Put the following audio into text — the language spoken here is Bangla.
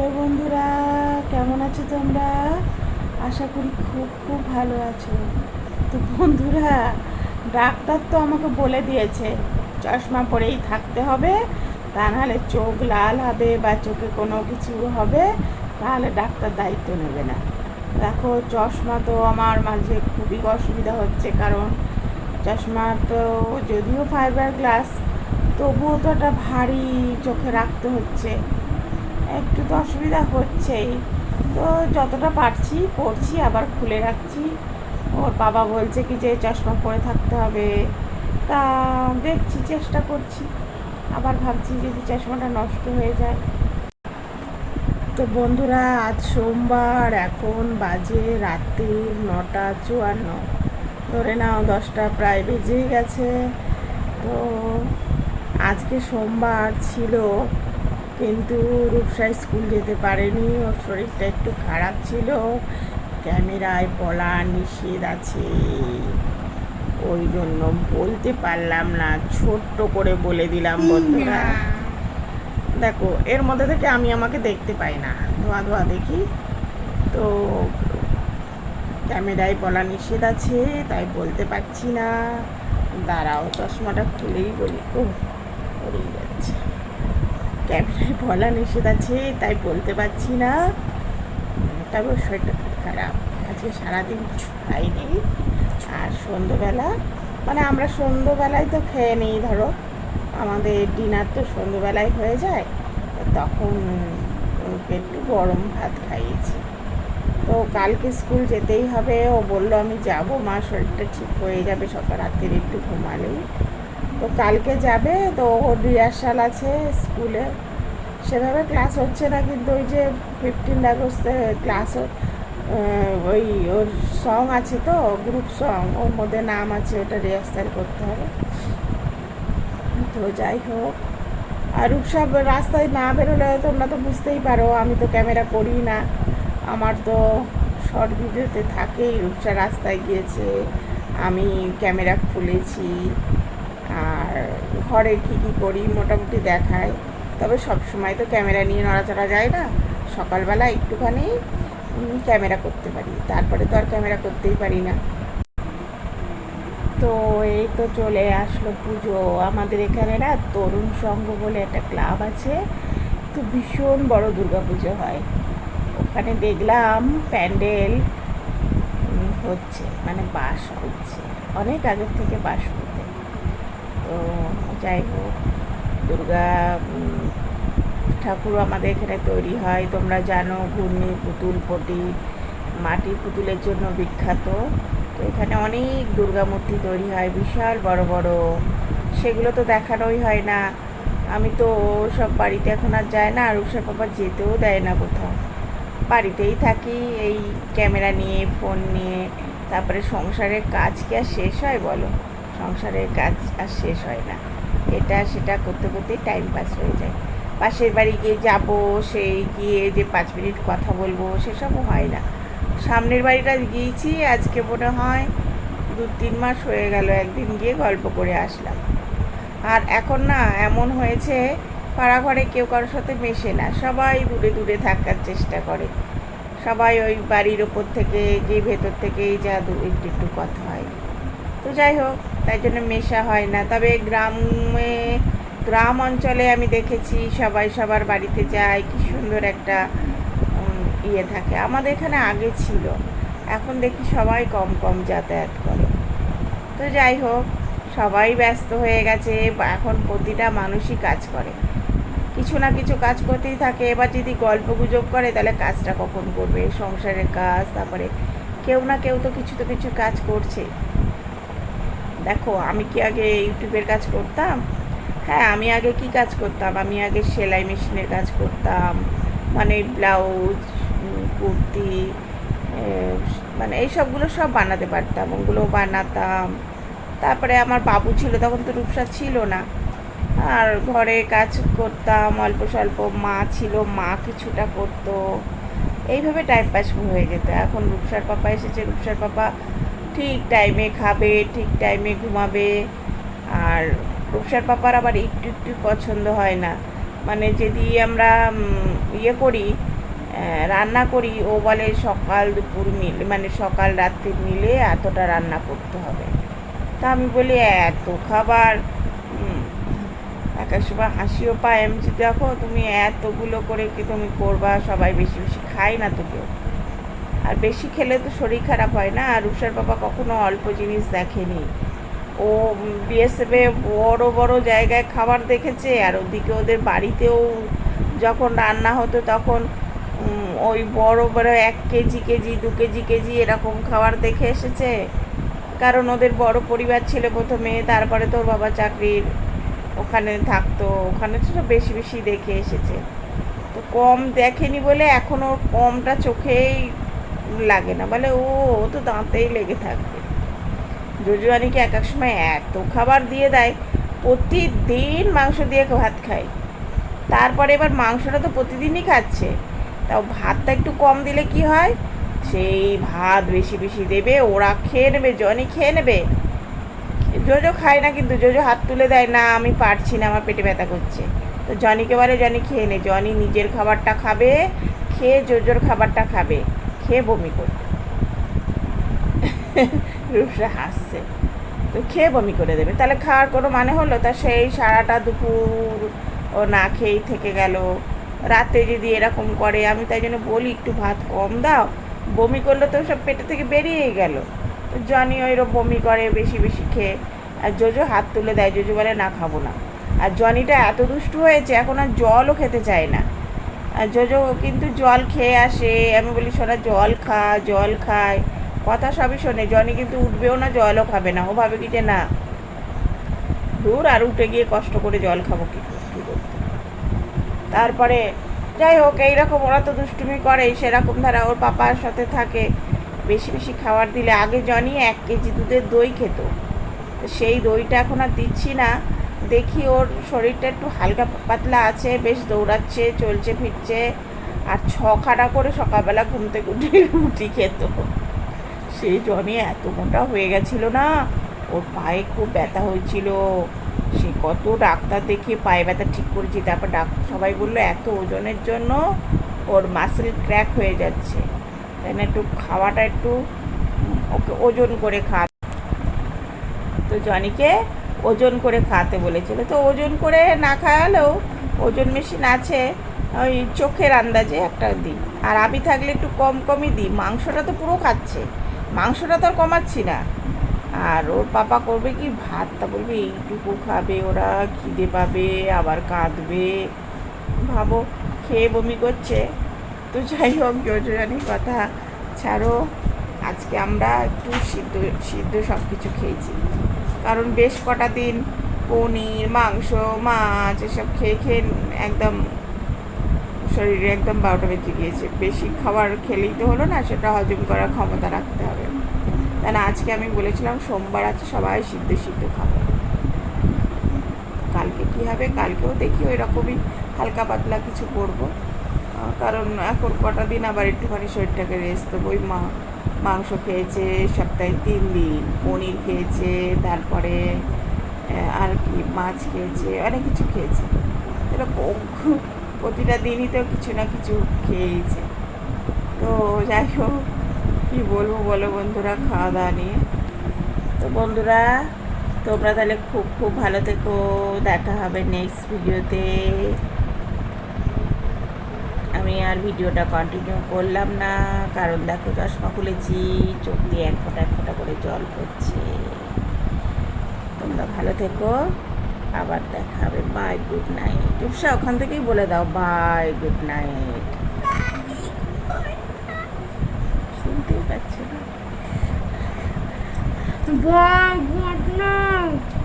হ্যালো বন্ধুরা, কেমন আছো তোমরা? আশা করি খুব খুব ভালো আছো। তো বন্ধুরা, ডাক্তার তো আমাকে বলে দিয়েছে, চশমা পরেই থাকতে হবে, তা নাহলে চোখ লাল হবে বা চোখে কোনো কিছু হবে, তাহলে ডাক্তার দায়িত্ব নেবে না। দেখো, চশমা তো আমার মাঝে খুবই অসুবিধা হচ্ছে, কারণ চশমা তো যদিও ফাইবার গ্লাস তবুও তো একটা ভারী চোখে রাখতে হচ্ছে। একটু তো অসুবিধা হচ্ছেই। তো যতটা পারছি, পড়ছি, আবার খুলে রাখছি। ওর বাবা বলছে কি যে চশমা পরে থাকতে হবে। তা দেখছি, চেষ্টা করছি। আবার ভাবছি যদি চশমাটা নষ্ট হয়ে যায়। তো বন্ধুরা, আজ সোমবার, এখন বাজে রাত্রি নটা চুয়ান্ন। ধরে নাও, দশটা প্রায় বেজেই গেছে। তো আজকে সোমবার ছিল কিন্তু রূপসাই স্কুল যেতে পারেনি। ওর শরীরটা একটু খারাপ ছিল। ক্যামেরায় বলা নিষেধ আছে। ওই জন্য বলতে পারলাম না। ছোট্ট করে বলে দিলাম বন্ধুরা। দেখো এর মধ্যে থেকে আমি আমাকে দেখতে পাই না। ধোয়া ধোয়া দেখি। তো ক্যামেরায় বলা নিষেধ আছে তাই বলতে পারছি না। দাঁড়াও চশমাটা খুলেই বলি। ও ক্যামেরায় বলা নিষেধ আছে, তাই বলতে পারছি না। তবে শরীরটা খুব খারাপ। আজকে সারাদিন কিছু খাইনি। আর সন্ধ্যেবেলা মানে আমরা সন্ধ্যেবেলায় তো খেয়ে নিই, ধরো। আমাদের ডিনার তো সন্ধ্যেবেলায় হয়ে যায় তখন একটু গরম ভাত খাইয়েছি। তো কালকে স্কুল যেতেই হবে, ও বলল আমি যাব, মা শরীরটা ঠিক হয়ে যাবে, সকাল রাত্রির একটু ঘুমালেই। তো কালকে যাবে, তো ওর রিহার্সাল আছে স্কুলে। সেভাবে ক্লাস হচ্ছে না, কিন্তু ওই যে ফিফটিন আগস্টে ক্লাস ওই ওর সং আছে তো গ্রুপ সং ওর মধ্যে নাম আছে, ওটা রিহার্সাল করতে হবে। তো যাই হোক। আর রূপসা রাস্তায় না বেরোলে তোমরা তো বুঝতেই পারো, আমি তো ক্যামেরা করি না। আমার তো শর্ট ভিডিওতে থাকেই, রূপসা রাস্তায় গিয়েছে, আমি ক্যামেরা খুলেছি। আর ঘরে কী কী করি মোটামুটি দেখায়। তবে সব সময় তো ক্যামেরা নিয়ে নড়াচড়া যায় না। সকালবেলা একটুখানি ক্যামেরা করতে পারি। তারপরে তো আর ক্যামেরা করতেই পারি না। তো এই তো চলে আসলো পুজো। আমাদের এখানে না তরুণ সংঘ বলে একটা ক্লাব আছে। তো ভীষণ বড় পুজো হয়। ওখানে দেখলাম প্যান্ডেল হচ্ছে মানে বাস করছে অনেক আগের থেকে বাস করতে তো যাই হোক দুর্গা ঠাকুর আমাদের এখানে তৈরি হয়। তোমরা জানো ঘূর্ণি, পুতুল, পটি মাটির পুতুলের জন্য বিখ্যাত। তো এখানে অনেক দুর্গা মূর্তি তৈরি হয়, বিশাল বড় বড়। সেগুলো তো দেখানোই হয় না। আমি তো সব বাড়িতে এখন আর যায় না, আর ওসব বাবা যেতেও দেয় না কোথাও। বাড়িতেই থাকি, এই ক্যামেরা নিয়ে, ফোন নিয়ে, তারপরে সংসারের কাজ কি আর শেষ হয় বলো? সংসারের কাজ আর শেষ হয় না। এটা সেটা করতে করতেই টাইম পাস হয়ে যায়। পাশের বাড়ি গিয়ে যাব, সেই গিয়ে যে পাঁচ মিনিট কথা বলব, সেসবও হয় না। সামনের বাড়িটা গিয়েছি, আজকে মনে হয় দু তিন মাস হয়ে গেল, একদিন গিয়ে গল্প করে আসলাম। আর এখন না, এমন হয়েছে পাড়া ঘরে কেউ কারোর সাথে মেশে না, সবাই দূরে দূরে থাকার চেষ্টা করে। সবাই ওই বাড়ির ওপর থেকে, গিয়ে ভেতর থেকেই যা দু একটু একটু কথা হয়। তো যাই হোক, তাই জন্য মেশা হয় না। তবে গ্রামে, গ্রাম অঞ্চলে আমি দেখেছি সবাই সবার বাড়িতে যায়, কি সুন্দর একটা ইয়ে থাকে। আমাদের এখানে আগে ছিল, এখন দেখি সবাই কম কম যাতায়াত করে। তো যাই হোক, সবাই ব্যস্ত হয়ে গেছে এখন প্রতিটা মানুষই কাজ করে। কিছু না কিছু কাজ করতেই থাকে। এবার যদি গল্প গুজব করে, তাহলে কাজটা কখন করবে? সংসারের কাজ, তারপরে কেউ না কেউ তো কিছু তো কিছু কাজ করছে। দেখো, আমি কি আগে ইউটিউবের কাজ করতাম? হ্যাঁ আমি আগে কি কাজ করতাম? আমি আগে সেলাই মেশিনের কাজ করতাম মানে ব্লাউজ কুর্তি মানে এই সবগুলো সব বানাতে পারতাম ওগুলো বানাতাম। তারপরে আমার বাবু ছিল, তখন তো রূপসা ছিল না। আর ঘরে কাজ করতাম, অল্প স্বল্প, মা ছিল, মা কিছুটা করতো। এইভাবে টাইম পাস হয়ে যেত। এখন রূপসার পাপা এসেছে, রূপসার পাপা ঠিক টাইমে খাবে, ঠিক টাইমে ঘুমাবে। আর রূপসার পাপার আবার একটু একটু পছন্দ হয় না। মানে যদি আমরা ইয়ে করি রান্না করি, ও বলে সকাল দুপুর মিলে মানে সকাল রাত্রি মিলে এতটা রান্না করতে হবে। তা আমি বলি, এত খাবার এক সময় হাসিও পায়। আমি দেখো, তুমি এতগুলো করে কি তুমি করবা? সবাই বেশি বেশি খায় না তো কেউ। আর বেশি খেলে তো শরীর খারাপ হয় না। আর উষার বাবা কখনো অল্প জিনিস দেখেনি। ও বিএসএফে বড় বড় জায়গায় খাবার দেখেছে। আর ওদিকে ওদের বাড়িতেও যখন রান্না হতো তখন ওই বড় বড় এক কেজি কেজি, দু কেজি কেজি এরকম খাবার দেখে এসেছে। কারণ ওদের বড় পরিবার ছিল প্রথমে, তারপরে তোর বাবা চাকরির ওখানে থাকতো। ওখানে তো সব বেশি বেশি দেখে এসেছে। তো কম দেখেনি বলে এখন ওর কমটা চোখেই লাগে না। বলে, ও ও তো দাঁতেই লেগে থাকবে। জোজুয়ানিকে এক এক সময় এত খাবার দিয়ে দেয়? প্রতিদিন মাংস দিয়ে ভাত খায়। তারপরে এবার মাংসটা তো প্রতিদিনই খাচ্ছে। তাও ভাতটা একটু কম দিলে কি হয়? সেই ভাত বেশি বেশি দেবে, ওরা খেয়ে নেবে, জনি খেয়ে নেবে। জোজো খায় না, কিন্তু জোজো হাত তুলে দেয়, না, আমি পারছি না, আমার পেটে ব্যথা করছে। তো জনিকে বলে, জনি খেয়ে নে। জনি নিজের খাবারটা খাবে, খেয়ে জোজোর খাবারটা খাবে। খেয়ে বমি করবে রূপসা হাসছে। তো খেয়ে বমি করে দেবে। তাহলে খাওয়ার কোনো মানে হলো? তা সেই সারাটা দুপুর ও না খেয়েই থেকে গেল। রাতে যদি এরকম করে, আমি তাই জন্য বলি, একটু ভাত কম দাও। বমি করলে তো সব পেটে থেকে বেরিয়েই গেল। তো জনি ওইরকম বমি করে, বেশি বেশি খেয়ে। আর জোজো হাত তুলে দেয়। জোজো বলে, না, খাব না। আর জনিটা এত দুষ্টু হয়েছে, এখন আর জলও খেতে চায় না। জোজো কিন্তু জল খেয়ে আসে, আমি বলি শোনা জল খা, জল খায়। কথা সবই শোনে, জনি কিন্তু উঠবেও না, জলও খাবে না। ও ভাবে কি যে, না, দূর আর উঠে গিয়ে কষ্ট করে জল খাব কি তারপরে, যাই হোক, এইরকম ওরা তো দুষ্টুমি করে সেরকম ধারা ওর পাপার সাথে থাকে। বেশি বেশি খাবার দিলে আগে জনি এক কেজি দুধের দই খেত। সেই দইটা এখন আর দিচ্ছি না। দেখি ওর শরীরটা একটু হালকা পাতলা আছে, বেশ দৌড়াচ্ছে, চলছে, ফিরছে। আর ছখানা করে সকালবেলা ঘুম থেকে রুটি খেত। সেই জনি এত মোটা হয়ে গেছিল না, ওর পায়ে খুব ব্যথা হয়েছিল। সে কত ডাক্তার দেখিয়ে পায়ে ব্যথা ঠিক করেছি, তারপর ডাক্তার সবাই বলল, এত ওজনের জন্য ওর মাসেল ক্র্যাক হয়ে যাচ্ছে। তাই না একটু খাওয়াটা একটু ওকে ওজন করে খা তো জনিকে ওজন করে খাওয়াতে বলেছিল। তো ওজন করে না খাওয়ালেও ওজন মেশিন আছে, ওই চোখের আন্দাজে একটা দিই আর আমি থাকলে একটু কম কমই দিই। মাংসটা তো পুরো খাচ্ছে। মাংসটা তো আর কমাচ্ছি না। আর ওর পাপা করবে কি? ভাতটা বলবে, এইটুকু খাবে, ওরা খিদে পাবে, আবার কাঁদবে। ভাবো, খেয়ে বমি করছে। তো যাই হোক যোজনী কথা ছাড়ো। আজকে আমরা একটু সিদ্ধ সিদ্ধ সব কিছু খেয়েছি। কারণ বেশ কটা দিন পনির, মাংস, মাছ এসব খেয়ে খেয়ে একদম শরীরে একদম বারোটা বেজে গিয়েছে। বেশি খাবার খেলেই তো হলো না, সেটা হজম করার ক্ষমতা রাখতে হবে। তাই না, আজকে আমি বলেছিলাম সোমবার আছে, সবাই সিদ্ধ সিদ্ধ খাব। কালকে কী হবে? কালকেও দেখি ওই রকমই হালকা পাতলা কিছু করব। কারণ এখন কটা দিন আবার একটুখানি শরীরটাকে রেস্ট দেবো। ওই মা মাংস খেয়েছে, সপ্তাহে তিন দিন। পনির খেয়েছে, তারপরে আর কি, মাছ খেয়েছে, অনেক কিছু খেয়েছে। এরকম প্রতিটা দিনই তো কিছু না কিছু খেয়েছে তো যাই হোক, কী বলব বলো বন্ধুরা খাওয়া দাওয়া নিয়ে। তো বন্ধুরা, তোমরা তাহলে খুব খুব ভালো থেকো। দেখা হবে নেক্সট ভিডিওতে আমি আর ভিডিওটা কন্টিনিউ করলাম না। কারণ দেখো চশমা খুলেছি, চোখ দিয়ে এক ফোঁটা এক ফোঁটা করে জল পড়ছে। তোমরা ভালো থেকো। আবার দেখা হবে। বাই গুড নাইট রূপসা ওখান থেকেই বলে দাও। বাই গুড নাইট শুনতেই পাচ্ছে না। Bye.